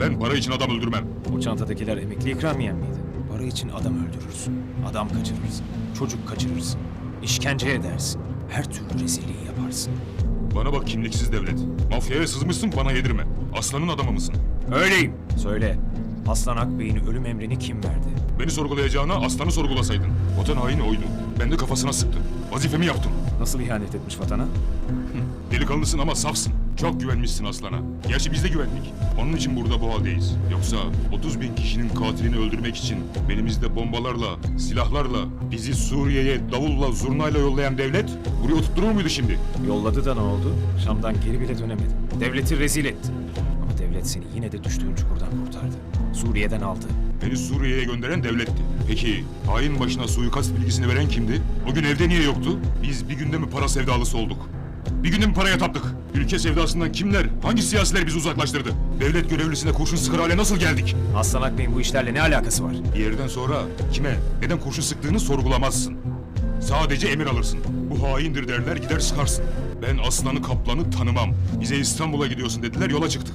Ben para için adam öldürmem. O çantadakiler emekli ikramiyen miydi? Para için adam öldürürsün, adam kaçırırsın, çocuk kaçırırsın, işkence edersin, her türlü rezilliği yaparsın. Bana bak kimliksiz devlet. Mafyaya sızmışsın bana yedirme. Aslanın adamı mısın? Öyleyim. Söyle, Aslan Akbey'in ölüm emrini kim verdi? Beni sorgulayacağına aslanı sorgulasaydın. Vatan haini oydu. Ben de kafasına sıktım. Vazifemi yaptım. Nasıl ihanet etmiş vatana? Delikanlısın ama safsın. Çok güvenmişsin aslana. Gerçi biz de güvendik. Onun için burada bu haldeyiz. Yoksa 30 bin kişinin katilini öldürmek için belimizde bombalarla, silahlarla, bizi Suriye'ye davulla, zurnayla yollayan devlet buraya oturtturur muydu şimdi? Yolladı da ne oldu? Şam'dan geri bile dönemedi. Devleti rezil etti. Ama devlet seni yine de düştüğün çukurdan kurtardı. Suriye'den aldı. Beni Suriye'ye gönderen devletti. Peki hain başına suikast bilgisini veren kimdi? O gün evde niye yoktu? Biz bir günde mi para sevdalısı olduk? Bir günde mi paraya taptık? Ülke sevdasından kimler, hangi siyasiler bizi uzaklaştırdı? Devlet görevlisine kurşun sıkar hale nasıl geldik? Aslan Akbey'in bu işlerle ne alakası var? Bir yerden sonra kime, neden kurşun sıktığını sorgulamazsın. Sadece emir alırsın. Bu haindir derler gider sıkarsın. Ben aslanı kaplanı tanımam. Bize İstanbul'a gidiyorsun dediler yola çıktık.